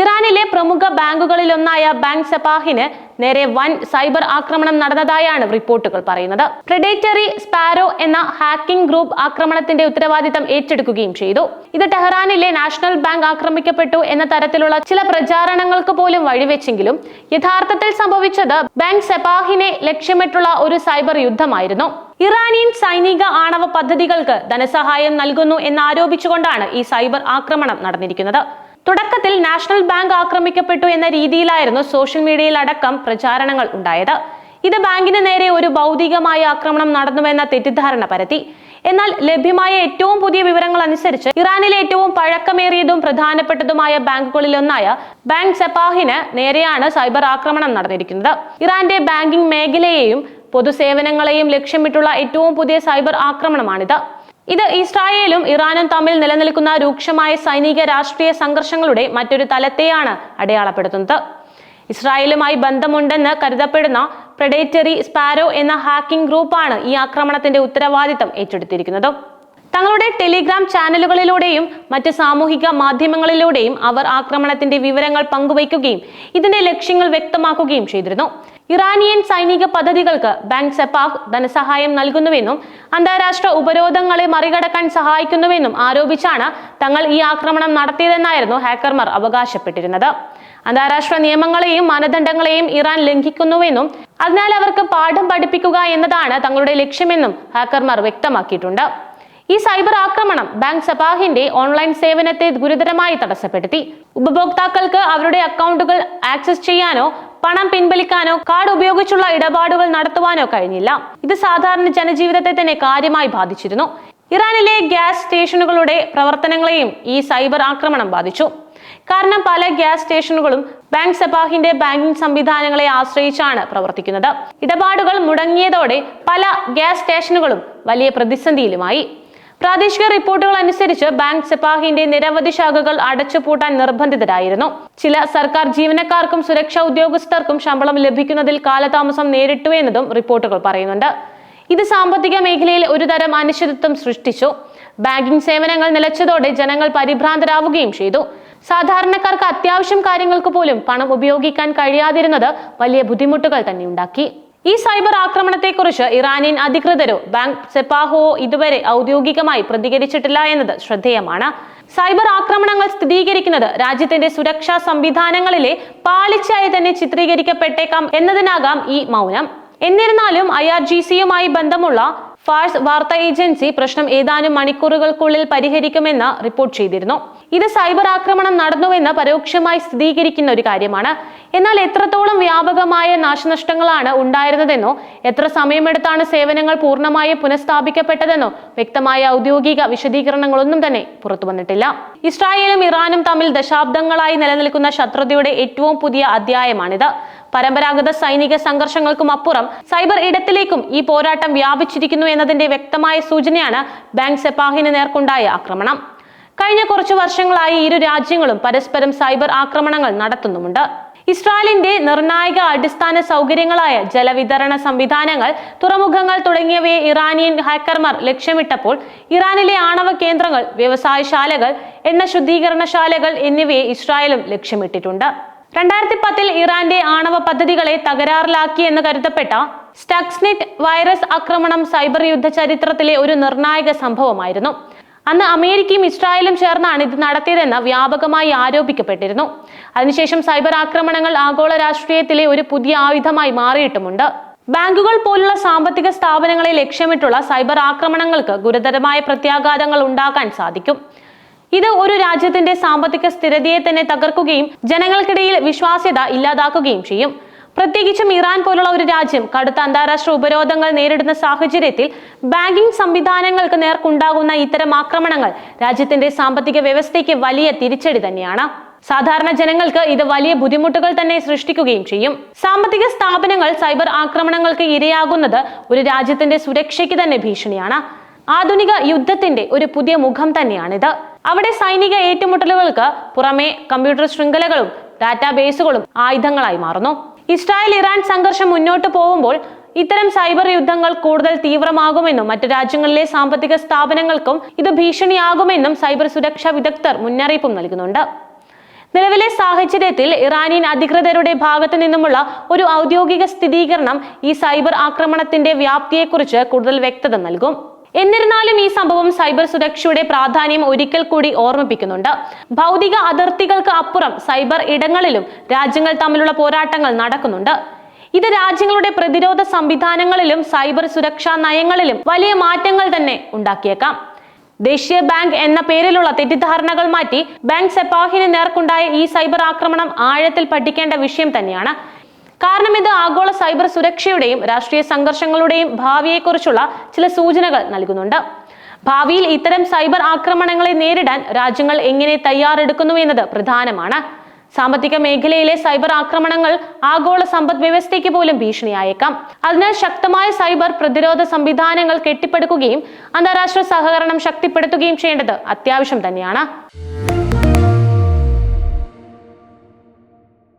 ഇറാനിലെ പ്രമുഖ ബാങ്കുകളിലൊന്നായ ബാങ്ക് സെപാഹിന് നേരെ വൻ സൈബർ ആക്രമണം നടന്നതായാണ് റിപ്പോർട്ടുകൾ പറയുന്നത്. പ്രെഡേറ്ററി സ്പാരോ എന്ന ഹാക്കിംഗ് ഗ്രൂപ്പ് ആക്രമണത്തിന്റെ ഉത്തരവാദിത്തം ഏറ്റെടുക്കുകയും ചെയ്തു. ഇത് ടെഹ്റാനിലെ നാഷണൽ ബാങ്ക് ആക്രമിക്കപ്പെട്ടു എന്ന തരത്തിലുള്ള ചില പ്രചാരണങ്ങൾക്ക് പോലും വഴിവെച്ചെങ്കിലും യഥാർത്ഥത്തിൽ സംഭവിച്ചത് ബാങ്ക് സെപാഹിനെ ലക്ഷ്യമിട്ടുള്ള ഒരു സൈബർ യുദ്ധമായിരുന്നു. ഇറാനിയൻ സൈനിക ആണവ പദ്ധതികൾക്ക് ധനസഹായം നൽകുന്നു എന്നാരോപിച്ചുകൊണ്ടാണ് ഈ സൈബർ ആക്രമണം നടന്നിരിക്കുന്നത്. തുടക്കത്തിൽ നാഷണൽ ബാങ്ക് ആക്രമിക്കപ്പെട്ടു എന്ന രീതിയിലായിരുന്നു സോഷ്യൽ മീഡിയയിൽ അടക്കം പ്രചാരണങ്ങൾ ഉണ്ടായത്. ഇത് ബാങ്കിന് നേരെ ഒരു ഭൗതികമായ ആക്രമണം നടന്നുവെന്ന തെറ്റിദ്ധാരണ പരത്തി. എന്നാൽ ലഭ്യമായ ഏറ്റവും പുതിയ വിവരങ്ങൾ അനുസരിച്ച് ഇറാനിലെ ഏറ്റവും പഴക്കമേറിയതും പ്രധാനപ്പെട്ടതുമായ ബാങ്കുകളിലൊന്നായ ബാങ്ക് സെപാഹിന് നേരെയാണ് സൈബർ ആക്രമണം നടന്നിരിക്കുന്നത്. ഇറാന്റെ ബാങ്കിംഗ് മേഖലയെയും പൊതുസേവനങ്ങളെയും ലക്ഷ്യമിട്ടുള്ള ഏറ്റവും പുതിയ സൈബർ ആക്രമണമാണിത്. ഇത് ഇസ്രായേലും ഇറാനും തമ്മിൽ നിലനിൽക്കുന്ന രൂക്ഷമായ സൈനിക രാഷ്ട്രീയ സംഘർഷങ്ങളുടെ മറ്റൊരു തലത്തെയാണ് അടയാളപ്പെടുത്തുന്നത്. ഇസ്രായേലുമായി ബന്ധമുണ്ടെന്ന് കരുതപ്പെടുന്ന പ്രഡേറ്ററി സ്പാരോ എന്ന ഹാക്കിംഗ് ഗ്രൂപ്പാണ് ഈ ആക്രമണത്തിന്റെ ഉത്തരവാദിത്തം ഏറ്റെടുത്തിരിക്കുന്നത്. തങ്ങളുടെ ടെലിഗ്രാം ചാനലുകളിലൂടെയും മറ്റ് സാമൂഹിക മാധ്യമങ്ങളിലൂടെയും അവർ ആക്രമണത്തിന്റെ വിവരങ്ങൾ പങ്കുവയ്ക്കുകയും ഇതിന്റെ ലക്ഷ്യങ്ങൾ വ്യക്തമാക്കുകയും ചെയ്തിരുന്നു. ഇറാനിയൻ സൈനിക പദ്ധതികൾക്ക് ബാങ്ക് സെപാഹ് ധനസഹായം നൽകുന്നുവെന്നും അന്താരാഷ്ട്ര ഉപരോധങ്ങളെ മറികടക്കാൻ സഹായിക്കുന്നുവെന്നും ആരോപിച്ചാണ് തങ്ങൾ ഈ ആക്രമണം നടത്തിയതെന്നായിരുന്നു ഹാക്കർമാർ അവകാശപ്പെട്ടിരുന്നത്. അന്താരാഷ്ട്ര നിയമങ്ങളെയും മാനദണ്ഡങ്ങളെയും ഇറാൻ ലംഘിക്കുന്നുവെന്നും അതിനാൽ അവർക്ക് പാഠം പഠിപ്പിക്കുക എന്നതാണ് തങ്ങളുടെ ലക്ഷ്യമെന്നും ഹാക്കർമാർ വ്യക്തമാക്കിയിട്ടുണ്ട്. ഈ സൈബർ ആക്രമണം ബാങ്ക് സബാഹിന്റെ ഓൺലൈൻ സേവനത്തെ ഗുരുതരമായി തടസ്സപ്പെടുത്തി. ഉപഭോക്താക്കൾക്ക് അവരുടെ അക്കൗണ്ടുകൾ ആക്സസ് ചെയ്യാനോ പണം പിൻവലിക്കാനോ കാർഡ് ഉപയോഗിച്ചുള്ള ഇടപാടുകൾ നടത്തുവാനോ കഴിഞ്ഞില്ല. ഇത് സാധാരണ ജനജീവിതത്തെ തന്നെ കാര്യമായി ബാധിച്ചിരുന്നു. ഇറാനിലെ ഗ്യാസ് സ്റ്റേഷനുകളുടെ പ്രവർത്തനങ്ങളെയും ഈ സൈബർ ആക്രമണം ബാധിച്ചു. കാരണം പല ഗ്യാസ് സ്റ്റേഷനുകളും ബാങ്ക് സബാഹിന്റെ ബാങ്കിംഗ് സംവിധാനങ്ങളെ ആശ്രയിച്ചാണ് പ്രവർത്തിക്കുന്നത്. ഇടപാടുകൾ മുടങ്ങിയതോടെ പല ഗ്യാസ് സ്റ്റേഷനുകളും വലിയ പ്രതിസന്ധിയിലുമായി. പ്രാദേശിക റിപ്പോർട്ടുകൾ അനുസരിച്ച് ബാങ്ക് സെപാഹിന്റെ നിരവധി ശാഖകൾ അടച്ചുപൂട്ടാൻ നിർബന്ധിതരായിരുന്നു. ചില സർക്കാർ ജീവനക്കാർക്കും സുരക്ഷാ ഉദ്യോഗസ്ഥർക്കും ശമ്പളം ലഭിക്കുന്നതിൽ കാലതാമസം നേരിട്ടു എന്നതും റിപ്പോർട്ടുകൾ പറയുന്നുണ്ട്. ഇത് സാമ്പത്തിക മേഖലയിൽ ഒരുതരം അനിശ്ചിതത്വം സൃഷ്ടിച്ചു. ബാങ്കിംഗ് സേവനങ്ങൾ നിലച്ചതോടെ ജനങ്ങൾ പരിഭ്രാന്തരാവുകയും ചെയ്തു. സാധാരണക്കാർക്ക് അത്യാവശ്യം കാര്യങ്ങൾക്ക് പോലും പണം ഉപയോഗിക്കാൻ കഴിയാതിരുന്നത് വലിയ ബുദ്ധിമുട്ടുകൾ തന്നെ ഉണ്ടാക്കി. ഈ സൈബർ ആക്രമണത്തെക്കുറിച്ച് ഇറാനിയൻ അധികൃതരോ ബാങ്ക് സെപ്പാഹോ ഇതുവരെ ഔദ്യോഗികമായി പ്രതികരിച്ചിട്ടില്ല എന്നത് ശ്രദ്ധേയമാണ്. സൈബർ ആക്രമണങ്ങൾ സ്ഥിരീകരിക്കുന്നത് രാജ്യത്തിന്റെ സുരക്ഷാ സംവിധാനങ്ങളിലെ പാളിച്ചയായി തന്നെ ചിത്രീകരിക്കപ്പെട്ടേക്കാം എന്നതിനാകാം ഈ മൗനം. എന്നിരുന്നാലും ഐ ആർ ജി സിയുമായി ബന്ധമുള്ള ഫാഴ്സ് വാർത്താ ഏജൻസി പ്രശ്നം ഏതാനും മണിക്കൂറുകൾക്കുള്ളിൽ പരിഹരിക്കുമെന്ന് റിപ്പോർട്ട് ചെയ്തിരുന്നു. ഇത് സൈബർ ആക്രമണം നടന്നുവെന്ന് പരോക്ഷമായി സ്ഥിരീകരിക്കുന്ന ഒരു കാര്യമാണ്. എന്നാൽ എത്രത്തോളം വ്യാപകമായ നാശനഷ്ടങ്ങളാണ് ഉണ്ടായിരുന്നതെന്നോ എത്ര സമയമെടുത്താണ് സേവനങ്ങൾ പൂർണമായും പുനഃസ്ഥാപിക്കപ്പെട്ടതെന്നോ വ്യക്തമായ ഔദ്യോഗിക വിശദീകരണങ്ങളൊന്നും തന്നെ പുറത്തു വന്നിട്ടില്ല. ഇസ്രായേലും ഇറാനും തമ്മിൽ ദശാബ്ദങ്ങളായി നിലനിൽക്കുന്ന ശത്രുതയുടെ ഏറ്റവും പുതിയ അധ്യായമാണിത്. പരമ്പരാഗത സൈനിക സംഘർഷങ്ങൾക്കും അപ്പുറം സൈബർ ഇടത്തിലേക്കും ഈ പോരാട്ടം വ്യാപിച്ചിരിക്കുന്നു എന്നതിന്റെ വ്യക്തമായ സൂചനയാണ് ബാങ്ക് സെപ്പാഹിന് നേർക്കുണ്ടായ ആക്രമണം. കഴിഞ്ഞ കുറച്ചു വർഷങ്ങളായി ഇരു രാജ്യങ്ങളും പരസ്പരം സൈബർ ആക്രമണങ്ങൾ നടത്തുന്നുമുണ്ട്. ഇസ്രായേലിന്റെ നിർണായക അടിസ്ഥാന സൗകര്യങ്ങളായ ജലവിതരണ സംവിധാനങ്ങൾ തുറമുഖങ്ങൾ തുടങ്ങിയവയെ ഇറാനിയൻ ഹാക്കർമാർ ലക്ഷ്യമിട്ടപ്പോൾ ഇറാനിലെ ആണവ കേന്ദ്രങ്ങൾ വ്യവസായശാലകൾ എണ്ണ ശുദ്ധീകരണശാലകൾ എന്നിവയെ ഇസ്രായേലും ലക്ഷ്യമിട്ടിട്ടുണ്ട്. രണ്ടായിരത്തി പത്തിൽ ഇറാന്റെ ആണവ പദ്ധതികളെ തകരാറിലാക്കി എന്ന് കരുതപ്പെട്ട സ്റ്റക്സ്നിറ്റ് വൈറസ് ആക്രമണം സൈബർ യുദ്ധ ചരിത്രത്തിലെ ഒരു നിർണായക സംഭവമായിരുന്നു. അന്ന് അമേരിക്കയും ഇസ്രായേലും ചേർന്നാണ് ഇത് നടത്തിയതെന്ന് വ്യാപകമായി ആരോപിക്കപ്പെട്ടിരുന്നു. അതിനുശേഷം സൈബർ ആക്രമണങ്ങൾ ആഗോള രാഷ്ട്രീയത്തിലെ ഒരു പുതിയ ആയുധമായി മാറിയിട്ടുമുണ്ട്. ബാങ്കുകൾ പോലുള്ള സാമ്പത്തിക സ്ഥാപനങ്ങളെ ലക്ഷ്യമിട്ടുള്ള സൈബർ ആക്രമണങ്ങൾക്ക് ഗുരുതരമായ പ്രത്യാഘാതങ്ങൾ ഉണ്ടാക്കാൻ സാധിക്കും. ഇത് ഒരു രാജ്യത്തിന്റെ സാമ്പത്തിക സ്ഥിരതയെ തന്നെ തകർക്കുകയും ജനങ്ങൾക്കിടയിൽ വിശ്വാസ്യത ഇല്ലാതാക്കുകയും ചെയ്യും. പ്രത്യേകിച്ചും ഇറാൻ പോലുള്ള ഒരു രാജ്യം കടുത്ത അന്താരാഷ്ട്ര ഉപരോധങ്ങൾ നേരിടുന്ന സാഹചര്യത്തിൽ ബാങ്കിംഗ് സംവിധാനങ്ങൾക്ക് നേർക്കുണ്ടാകുന്ന ഇത്തരം ആക്രമണങ്ങൾ രാജ്യത്തിന്റെ സാമ്പത്തിക വ്യവസ്ഥയ്ക്ക് വലിയ തിരിച്ചടി തന്നെയാണ്. സാധാരണ ജനങ്ങൾക്ക് ഇത് വലിയ ബുദ്ധിമുട്ടുകൾ തന്നെ സൃഷ്ടിക്കുകയും ചെയ്യും. സാമ്പത്തിക സ്ഥാപനങ്ങൾ സൈബർ ആക്രമണങ്ങൾക്ക് ഇരയാകുന്നത് ഒരു രാജ്യത്തിന്റെ സുരക്ഷയ്ക്ക് തന്നെ ഭീഷണിയാണ്. ആധുനിക യുദ്ധത്തിന്റെ ഒരു പുതിയ മുഖം തന്നെയാണിത്. അവിടെ സൈനിക ഏറ്റുമുട്ടലുകൾക്ക് പുറമെ കമ്പ്യൂട്ടർ ശൃംഖലകളും ഡാറ്റാബേസുകളും ആയുധങ്ങളായി മാറുന്നു. ഇസ്രായേൽ ഇറാൻ സംഘർഷം മുന്നോട്ട് പോകുമ്പോൾ ഇത്തരം സൈബർ യുദ്ധങ്ങൾ കൂടുതൽ തീവ്രമാകുമെന്നും മറ്റു രാജ്യങ്ങളിലെ സാമ്പത്തിക സ്ഥാപനങ്ങൾക്കും ഇത് ഭീഷണിയാകുമെന്നും സൈബർ സുരക്ഷാ വിദഗ്ധർ മുന്നറിയിപ്പും നൽകുന്നുണ്ട്. നിലവിലെ സാഹചര്യത്തിൽ ഇറാനിയൻ അധികൃതരുടെ ഭാഗത്തു നിന്നുമുള്ള ഒരു ഔദ്യോഗിക സ്ഥിരീകരണം ഈ സൈബർ ആക്രമണത്തിന്റെ വ്യാപ്തിയെക്കുറിച്ച് കൂടുതൽ വ്യക്തത നൽകും. എന്നിരുന്നാലും ഈ സംഭവം സൈബർ സുരക്ഷയുടെ പ്രാധാന്യം ഒരിക്കൽ കൂടി ഓർമ്മിപ്പിക്കുന്നുണ്ട്. ഭൗതിക അതിർത്തികൾക്ക് അപ്പുറം സൈബർ ഇടങ്ങളിലും രാജ്യങ്ങൾ തമ്മിലുള്ള പോരാട്ടങ്ങൾ നടക്കുന്നുണ്ട്. ഇത് രാജ്യങ്ങളുടെ പ്രതിരോധ സംവിധാനങ്ങളിലും സൈബർ സുരക്ഷാ നയങ്ങളിലും വലിയ മാറ്റങ്ങൾ തന്നെ ഉണ്ടാക്കിയേക്കാം. ദേശീയ ബാങ്ക് എന്ന പേരിലുള്ള തെറ്റിദ്ധാരണകൾ മാറ്റി ബാങ്ക് സെപ്പാഹിന് നേർക്കുണ്ടായ ഈ സൈബർ ആക്രമണം ആഴത്തിൽ പഠിക്കേണ്ട വിഷയം തന്നെയാണ്. കാരണം ഇത് ആഗോള സൈബർ സുരക്ഷയുടെയും രാഷ്ട്രീയ സംഘർഷങ്ങളുടെയും ഭാവിയെക്കുറിച്ചുള്ള ചില സൂചനകൾ നൽകുന്നുണ്ട്. ഭാവിയിൽ ഇത്തരം സൈബർ ആക്രമണങ്ങളെ നേരിടാൻ രാജ്യങ്ങൾ എങ്ങനെ തയ്യാറെടുക്കുന്നു എന്നത് പ്രധാനമാണ്. സാമ്പത്തിക മേഖലയിലെ സൈബർ ആക്രമണങ്ങൾ ആഗോള സമ്പദ് വ്യവസ്ഥയ്ക്ക് പോലും ഭീഷണിയായേക്കാം. അതിനാൽ ശക്തമായ സൈബർ പ്രതിരോധ സംവിധാനങ്ങൾ കെട്ടിപ്പടുക്കുകയും അന്താരാഷ്ട്ര സഹകരണം ശക്തിപ്പെടുത്തുകയും ചെയ്യേണ്ടത് അത്യാവശ്യം തന്നെയാണ്.